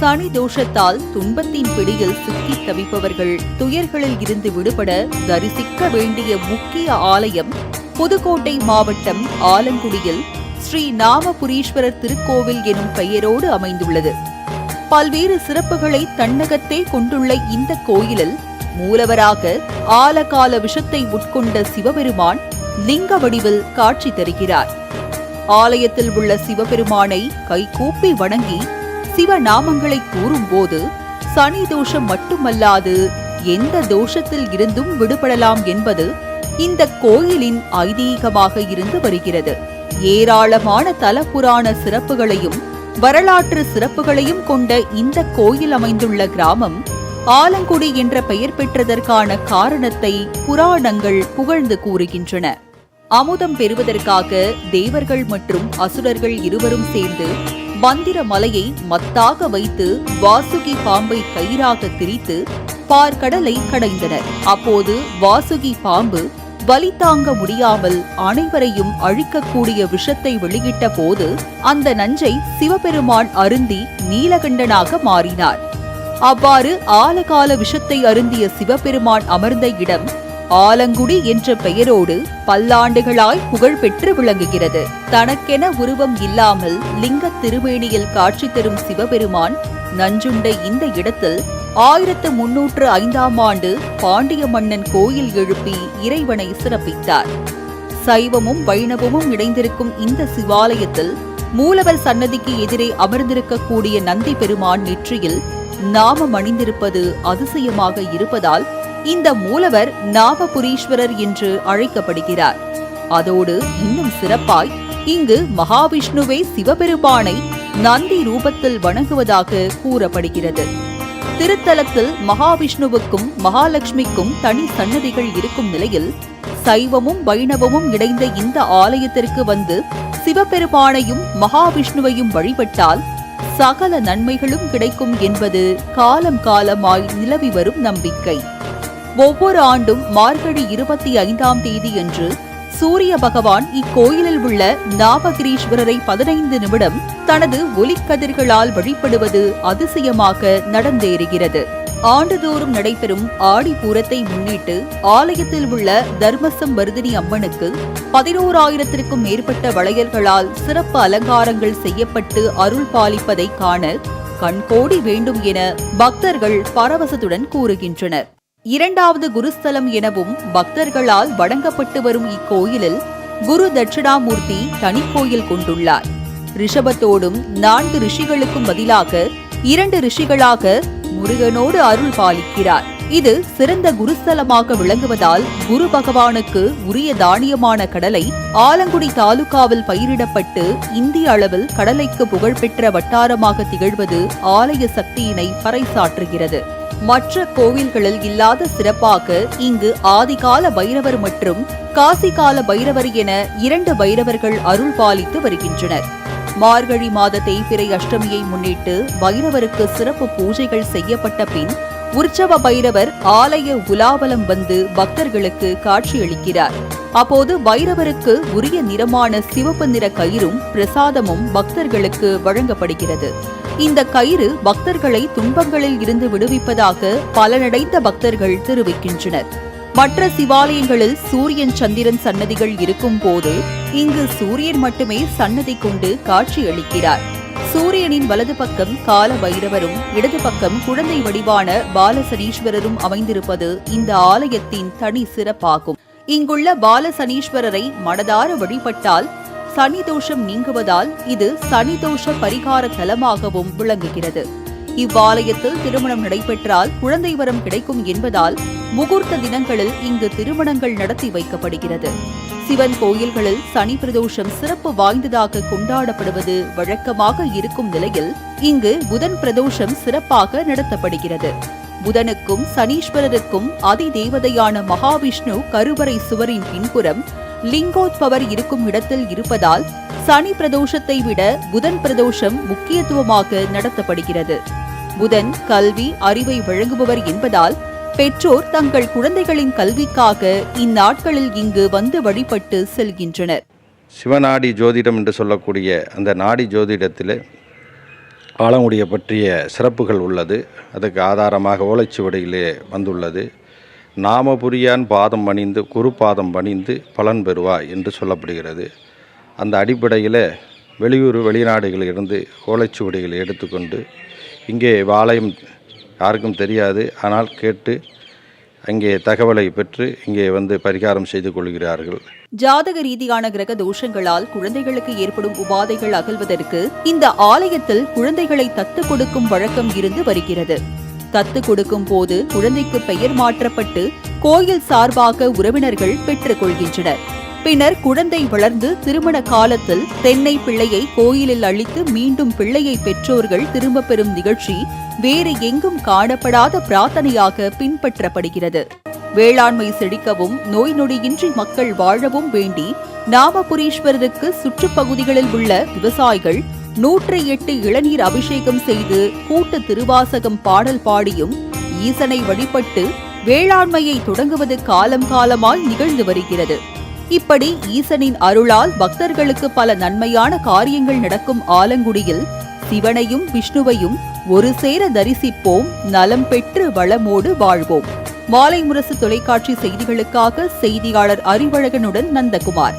சனி தோஷத்தால் துன்பத்தின் பிடியில் சிக்கி தவிப்பவர்கள் துயர்களில் இருந்து விடுபட தரிசிக்க வேண்டிய முக்கிய ஆலயம் புதுக்கோட்டை மாவட்டம் ஆலங்குடியில் ஸ்ரீ நாமபுரீஸ்வரர் திருக்கோவில் எனும் பெயரோடு அமைந்துள்ளது. பல்வேறு சிறப்புகளை தன்னகத்தே கொண்டுள்ள இந்த கோயிலில் மூலவராக ஆலகால விஷத்தை உட்கொண்ட சிவபெருமான் லிங்க வடிவில் காட்சி தருகிறார். ஆலயத்தில் உள்ள சிவபெருமானை கைகூப்பி வணங்கி சிவ சிவநாமங்களை கூறும்போது சனி தோஷம் மட்டுமல்லாது எந்த தோஷத்தில் இருந்தும் விடுபடலாம் என்பது இந்த கோயிலின் ஐதீகமாக இருந்து வருகிறது. ஏராளமான தலபுராண சிறப்புகளையும் வரலாற்று சிறப்புகளையும் கொண்ட இந்த கோயில் அமைந்துள்ள கிராமம் ஆலங்குடி என்ற பெயர் பெற்றதற்கான காரணத்தை புராணங்கள் புகழ்ந்து கூறுகின்றன. அமுதம் பெறுவதற்காக தேவர்கள் மற்றும் அசுரர்கள் இருவரும் சேர்ந்து மந்திர மலையை மத்தாக வைத்து வாசுகி பாம்பை கயிறாக திரித்து பார்க்கடலை கடைந்தனர். அப்போது வாசுகி பாம்பு வலி தாங்க முடியாமல் அனைவரையும் அழிக்கக்கூடிய விஷத்தை வெளியிட்ட போது அந்த நஞ்சை சிவபெருமான் அருந்தி நீலகண்டனாக மாறினார். அவ்வாறு ஆலகால விஷத்தை அருந்திய சிவபெருமான் அமர்ந்த இடம் ஆலங்குடி என்ற பெயரோடு பல்லாண்டுகளாய் புகழ் பெற்று விளங்குகிறது. தனக்கென உருவம் இல்லாமல் லிங்க திருமேனியில் காட்சி தரும் சிவபெருமான் நஞ்சுண்ட இந்த இடத்தில் ஆயிரத்து முன்னூற்று ஐந்தாம் ஆண்டு பாண்டிய மன்னன் கோயில் எழுப்பி இறைவனை சிறப்பித்தார். சைவமும் வைணவமும் இணைந்திருக்கும் இந்த சிவாலயத்தில் மூலவர் சன்னதிக்கு எதிரே அமர்ந்திருக்கக்கூடிய நந்தி பெருமான் நெற்றியில் நாமம் அணிந்திருப்பது அதிசயமாக இருப்பதால் இந்த மூலவர் நாமபுரீஸ்வரர் என்று அழைக்கப்படுகிறார். அதோடு இன்னும் சிறப்பாய் இங்கு மகாவிஷ்ணுவே சிவபெருமானை நந்தி ரூபத்தில் வணங்குவதாக கூறப்படுகிறது. திருத்தலத்தில் மகாவிஷ்ணுவுக்கும் மகாலட்சுமிக்கும் தனி சன்னதிகள் இருக்கும் நிலையில் சைவமும் வைணவமும் இணைந்த இந்த ஆலயத்திற்கு வந்து சிவபெருமானையும் மகாவிஷ்ணுவையும் வழிபட்டால் சகல நன்மைகளும் கிடைக்கும் என்பது காலம் காலமாய் நிலவி வரும் நம்பிக்கை. ஒவ்வொரு ஆண்டும் மார்கழி இருபத்தி ஐந்தாம் தேதியன்று சூரிய பகவான் இக்கோயிலில் உள்ள நாபகிரீஸ்வரரை பதினைந்து நிமிடம் தனது ஒலிக்கதிர்களால் வழிபடுவது அதிசயமாக நடந்தேறுகிறது. ஆண்டுதோறும் நடைபெறும் ஆடிப்பூரத்தை முன்னிட்டு ஆலயத்தில் உள்ள தர்மசம் வருதினி அம்மனுக்கு பதினோராயிரத்திற்கும் மேற்பட்ட வளையல்களால் சிறப்பு அலங்காரங்கள் செய்யப்பட்டு அருள் பாலிப்பதை காண கண்கோடி வேண்டும் என பக்தர்கள் பரவசத்துடன் கூறுகின்றனர். இரண்டாவது குருஸ்தலம் எனவும் பக்தர்களால் வணங்கப்பட்டு வரும் இக்கோயிலில் குரு தட்சிணாமூர்த்தி கோயில் கொண்டுள்ளார். ரிஷபத்தோடும் நான்கு ரிஷிகளுக்கும் பதிலாக இரண்டு ரிஷிகளாக முருகனோடு அருள் பாலிக்கிறார். இது சிறந்த குருஸ்தலமாக விளங்குவதால் குரு பகவானுக்கு உரிய தானியமான கடலை ஆலங்குடி தாலுகாவில் பயிரிடப்பட்டு இந்திய அளவில் கடலைக்கு புகழ்பெற்ற வட்டாரமாக திகழ்வது ஆலய சக்தியினை பறைசாற்றுகிறது. மற்ற கோவில்களில் இல்லாத சிறப்பாக இங்கு ஆதிகால பைரவர் மற்றும் காசிகால பைரவர் என இரண்டு பைரவர்கள் அருள் பாலித்து வருகின்றனர். மார்கழி மாத தேய்பிறை அஷ்டமியை முன்னிட்டு பைரவருக்கு சிறப்பு பூஜைகள் செய்யப்பட்ட பின் உற்சவ பைரவர் ஆலய உலாவலம் வந்து பக்தர்களுக்கு காட்சியளிக்கிறார். அப்போது பைரவருக்கு உரிய நிறமான சிவப்பு நிற கயிறும் பிரசாதமும் பக்தர்களுக்கு வழங்கப்படுகிறது. இந்த கயிறு பக்தர்களை துன்பங்களில் இருந்து விடுவிப்பதாக பலனடைந்த பக்தர்கள் தெரிவிக்கின்றனர். மற்ற சிவாலயங்களில் சூரியன் சந்திரன் சன்னதிகள் இருக்கும் போது இங்கு சூரியன் மட்டுமே சன்னதி கொண்டு காட்சியளிக்கிறார் சூரியனின் வலது பக்கம் கால பைரவரும் இடது பக்கம் குழந்தை வடிவான பாலசனீஸ்வரரும் அமைந்திருப்பது இந்த ஆலயத்தின் தனி சிறப்பாகும். இங்குள்ள பாலசனீஸ்வரரை மனதார வழிபட்டால் சனி தோஷம் நீங்குவதால் இது சனி தோஷ பரிகார தலமாகவும் விளங்குகிறது. இவ்வாலயத்தில் திருமணம் நடைபெற்றால் குழந்தை வரம் கிடைக்கும் என்பதால் முகூர்த்த தினங்களில் இங்கு திருமணங்கள் நடத்தி வைக்கப்படுகிறது. சிவன் கோயில்களில் சனி பிரதோஷம் சிறப்பு வாய்ந்ததாக கொண்டாடப்படுவது வழக்கமாக இருக்கும் நிலையில் இங்கு புதன் பிரதோஷம் சிறப்பாக நடத்தப்படுகிறது. புதனுக்கும் சனீஸ்வரருக்கும் அதிதேவதையான மகாவிஷ்ணு கருவறை சுவரின் பின்புறம் லிங்கோத்பவர் இருக்கும் இடத்தில் இருப்பதால் சனி பிரதோஷத்தை விட புதன் பிரதோஷம் முக்கியத்துவமாக நடத்தப்படுகிறது. புதன் கல்வி அறிவை வழங்குபவர் என்பதால் பெற்றோர் தங்கள் குழந்தைகளின் கல்விக்காக இந்நாட்களில் இங்கு வந்து வழிபட்டு செல்கின்றனர். சிவநாடி ஜோதிடம் என்று சொல்லக்கூடிய அந்த நாடி ஜோதிடத்தில் ஆலங்குடியை பற்றிய சிறப்புகள் உள்ளது. அதுக்கு ஆதாரமாக ஓலைச்சுவடியிலே வந்துள்ளது. நாமபுரியான் பாதம் பணிந்து குரு பாதம் பணிந்து பலன் பெறுவாய் என்று சொல்லப்படுகிறது. அந்த அடிப்படையில் வெளியூர் வெளிநாடுகளிலிருந்து ஓலைச்சுவடிகளை எடுத்துக்கொண்டு இங்கே ஆலயம் யாருக்கும் தெரியாது. ஆனால் கேட்டு அங்கே தகவலை பெற்று இங்கே வந்து பரிகாரம் செய்து கொள்கிறார்கள். ஜாதக ரீதியான கிரக தோஷங்களால் குழந்தைகளுக்கு ஏற்படும் உபாதைகள் அகல்வதற்கு இந்த ஆலயத்தில் குழந்தைகளை தத்து கொடுக்கும் வழக்கம் இருந்து வருகிறது. தத்து கொடுக்கும் போது குழந்தைக்கு பெயர் மாற்றப்பட்டு கோயில் சார்பாக உறவினர்கள் பெற்றுக் கொள்கின்றனர். பின்னர் குழந்தை வளர்ந்து திருமண காலத்தில் தென்னை பிள்ளையை கோயிலில் அளித்து மீண்டும் பிள்ளையை பெற்றோர்கள் திரும்பப் பெறும் நிகழ்ச்சி வேறு எங்கும் காணப்படாத பிரார்த்தனையாக பின்பற்றப்படுகிறது. வேளாண்மை செழிக்கவும் நோய் நொடியின்றி மக்கள் வாழவும் வேண்டி நாமபுரீஸ்வரருக்கு சுற்றுப்பகுதிகளில் உள்ள விவசாயிகள் நூற்றி எட்டு இளநீர் அபிஷேகம் செய்து கூட்டு திருவாசகம் பாடல் பாடியும் ஈசனை வழிபட்டு வேளாண்மையை தொடங்குவது காலம் காலமாய் நிகழ்ந்து வருகிறது. இப்படி ஈசனின் அருளால் பக்தர்களுக்கு பல நன்மையான காரியங்கள் நடக்கும் ஆலங்குடியில் சிவனையும் விஷ்ணுவையும் ஒரு சேர தரிசிப்போம் நலம் பெற்று வளமோடு வாழ்வோம். மாலை முரசு தொலைக்காட்சி செய்திகளுக்காக செய்தியாளர் அறிவழகனுடன் நந்தகுமார்.